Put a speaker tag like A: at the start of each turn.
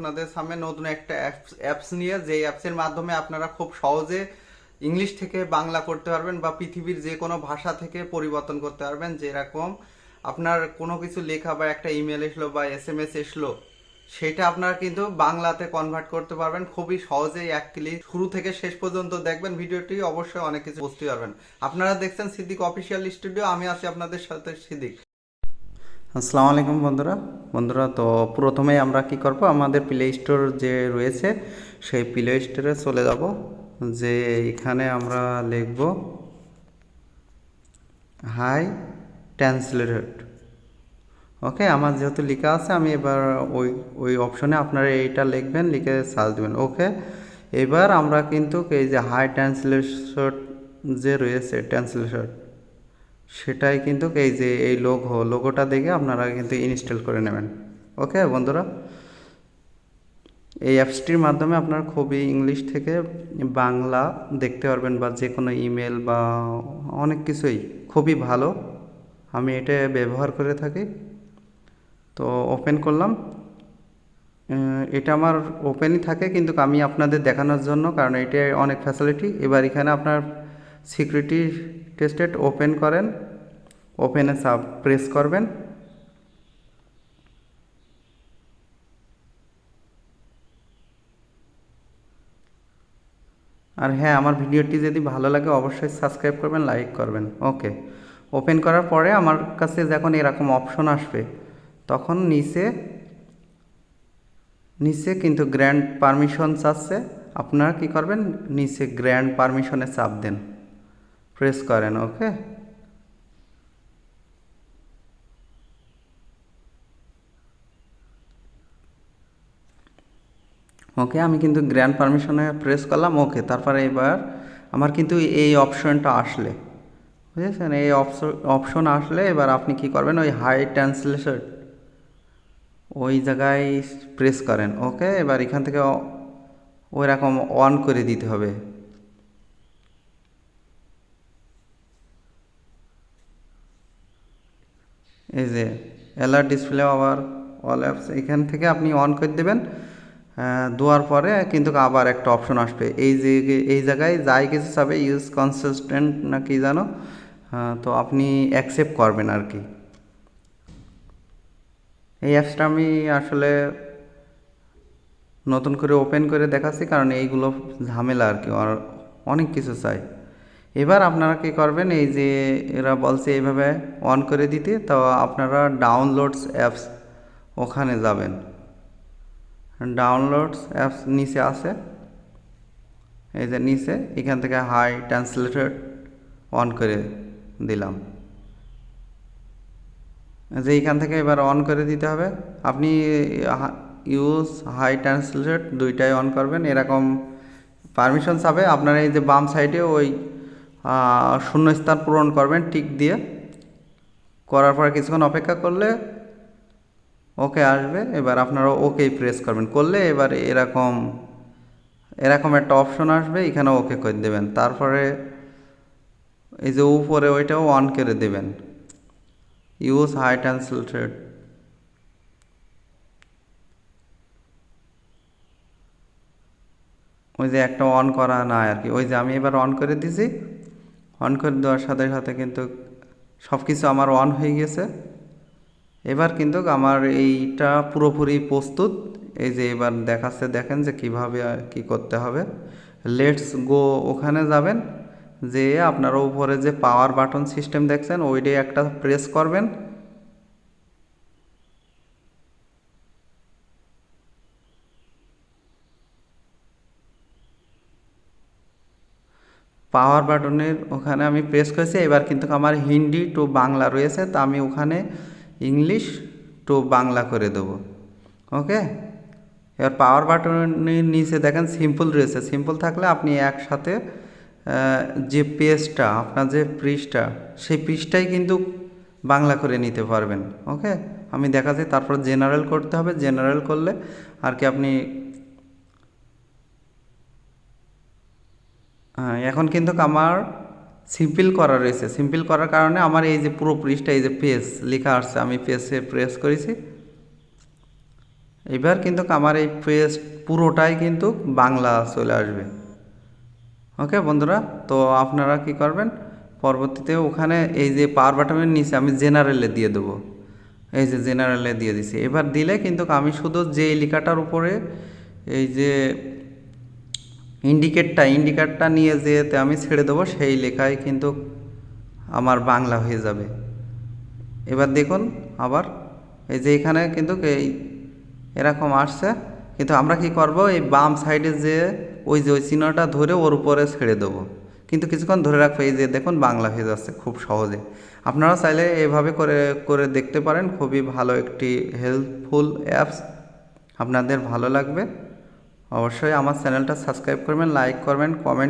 A: আপনাদের সামনে নতুন একটা অ্যাপস নিয়ে যে অ্যাপসের মাধ্যমে আপনারা খুব সহজে ইংলিশ থেকে বাংলা করতে পারবেন বা পৃথিবীর যে কোনো ভাষা থেকে পরিবর্তন করতে পারবেন। যেরকম আপনার কোনো কিছু লেখা বা একটা ইমেল এসলো বা এস এম এস এসলো, সেটা আপনারা কিন্তু বাংলাতে কনভার্ট করতে পারবেন। খুবই সহজেই এক ক্লিক শুরু থেকে শেষ পর্যন্ত দেখবেন ভিডিওটি, অবশ্যই অনেক কিছু বুঝতে পারবেন। আপনারা দেখছেন সিদ্দিক অফিসিয়াল স্টুডিও আমি আছি আপনাদের সাথে সিদ্দিক। আসসালামু আলাইকুম বন্ধুরা। বন্ধুরা, তো প্রথমেই আমরা কি করব? আমাদের প্লে স্টোর যে রয়েছে, সেই প্লে স্টোরে চলে যাব। যে এখানে আমরা লিখব হাই ট্রান্সলেটেড ওকে আমার যেহেতু লেখা আছে, আমি এবার ওই ওই অপশনে আপনারা এইটা লিখবেন, লিখে সার্চ দেবেন। ওকে এবার আমরা কিন্তু এই যে হাই ট্রান্সলেশন যে রয়েছে ট্রান্সলেশন সেটাই কিন্তু এই যে এই লোগো লোগোটা দেখে আপনারা কিন্তু ইনস্টল করে নেবেন। ওকে বন্ধুরা? এই অ্যাপসটির মাধ্যমে আপনারা খুবই ইংলিশ থেকে বাংলা দেখতে পারবেন বা যে কোনো ইমেল বা অনেক কিছুই। খুবই ভালো। আমি এটা ব্যবহার করে থাকি। তো ওপেন করলাম। এটা আমার ওপেনই থাকে কিন্তু আমি আপনাদের দেখানোর জন্য, কারণ এটা অনেক ফ্যাসিলিটি এবার এখানে আপনার সিকিউরিটি টেস্টেড, ওপেন করেন, ওপেনে সাব প্রেস করবেন। আর হ্যাঁ আমার ভিডিওটি যদি ভালো লাগে অবশ্যই সাবস্ক্রাইব করবেন, লাইক করবেন। ওকে। ওপেন করার পরে আমার কাছে যখন এরকম অপশন আসবে, তখন নিচে নিচে কিন্তু গ্র্যান্ড পারমিশন চাচ্ছে আপনারা কি করবেন? নিচে গ্র্যান্ড পারমিশনে চাপ দেন। প্রেস করেন ওকে ওকে আমি কিন্তু গ্র্যান্ড পারমিশনে প্রেস করলাম ওকে তারপরে এবার আমার কিন্তু এই অপশনটা আসলে। বুঝেছেন? এই অপশন আসলে এবার আপনি কি করবেন? ওই হাই ট্রান্সলেশন ওই জায়গায় প্রেস করেন ওকে এবার এখান থেকে ওই রকম অন করে দিতে হবে। এই যে অ্যালার্ট ডিসপ্লে আবার অল অ্যাপস এখান থেকে আপনি অন করে দেবেন। দেওয়ার পরে কিন্তু আবার একটা অপশন আসবে। এই যে, এই জায়গায় যাই কিছু চাবে ইউজ কনসিস্টেন্ট না কি জানো? তো আপনি অ্যাকসেপ্ট করবেন আর কি। এই অ্যাপসটা আমি আসলে নতুন করে ওপেন করে দেখাচ্ছি, কারণ এইগুলো ঝামেলা আর কি, অনেক কিছু চাই। এবার আপনারা কি করবেন, এই যে এরা বলছে এইভাবে অন করে দিতে, তো আপনারা ডাউনলোডস অ্যাপস ওখানে যাবেন। ডাউনলোডস অ্যাপস নিচে আছে, এই যে নিচে, এখান থেকে হাই ট্রান্সলেটেড অন করে দিলাম। যে এইখান থেকে এবার অন করে দিতে হবে, আপনি ইউজ হাই ট্রান্সলেট দুইটাই অন করবেন, এরকম পারমিশন চাবে আপনার এই যে বাম সাইডে ওই শূন্যস্থান পূরণ করবেন টিক দিয়ে। করার পর কিছুক্ষণ অপেক্ষা করলে ওকে আসবে, এবার আপনারা ওকে প্রেস করবেন। করলে এবার এরকম এরকম একটা অপশন আসবে, এখানে ওকে করে দেবেন। তারপরে এই যে উপরে ওইটাও অন করে দেবেন। ইউজ হাই ট্রান্সলেটেড ওই যে একটা অন করা না আর কি। ওই যে আমি এবার অন করে দিছি। অন করে দেওয়ার সাথে সাথে কিন্তু সব কিছু আমার অন হয়ে গেছে। এবার কিন্তু আমার এইটা পুরোপুরি প্রস্তুত। এই যে এবার দেখাচ্ছে, দেখেন যে কীভাবে কি করতে হবে। লেটস গো ওখানে যাবেন। যে আপনার উপরে যে পাওয়ার বাটন সিস্টেম দেখছেন, ওইটাই একটা প্রেস করবেন। পাওয়ার বাটনের ওখানে আমি প্রেস করেছি। এবার কিন্তু আমার হিন্দি টু বাংলা রয়েছে, তা আমি ওখানে ইংলিশ টু বাংলা করে দেবো। ওকে এবার পাওয়ার বাটনের নিচে দেখেন সিম্পল রয়েছে। সিম্পল থাকলে আপনি একসাথে যে পেজটা আপনার যে পৃষ্ঠা, সেই পৃষ্ঠাই কিন্তু বাংলা করে নিতে পারবেন। ওকে আমি দেখাচ্ছি, তারপর জেনারেল করতে হবে। জেনারেল করলে আর কি আপনি হ্যাঁ এখন কিন্তু আমার সিম্পল করা রয়েছে। সিম্পল করার কারণে আমার এই যে পুরো পৃষ্ঠা, এই যে পেজ লেখা আসছে আমি পেজে প্রেস করেছি। এবার কিন্তু আমার এই পেজ পুরোটাই কিন্তু বাংলা চলে আসবে। ওকে বন্ধুরা, তো আপনারা কি করবেন? পরবর্তীতে ওখানে এই যে পাওয়ার বাটনের নিচে আমি জেনারেলে দিয়ে দেবো। এই যে জেনারেলে দিয়ে দিছি। এবার দিলে কিন্তু আমি শুধু যে লেখাটার উপরে এই যে ইন্ডিকেটটা ইন্ডিকেটটা নিয়ে যেতে আমি ছেড়ে দেবো, সেই লেখায় কিন্তু আমার বাংলা হয়ে যাবে। এবার দেখুন আবার, এই যে এখানে কিন্তু এই এরকম আসছে, কিন্তু আমরা কি করব, এই বাম সাইডে যে ওই যে ওই চিহ্নটা ধরে ওর উপরে ছেড়ে দেবো। কিন্তু কিছুক্ষণ ধরে রাখব, এই যে দেখুন বাংলা হয়ে যাচ্ছে খুব সহজে। আপনারা চাইলে এভাবে করে করে দেখতে পারেন, খুবই ভালো একটি হেল্পফুল অ্যাপস আপনাদের ভালো লাগবে। অবশ্যই আমার চ্যানেলটা সাবস্ক্রাইব করবেন লাইক করবেন কমেন্ট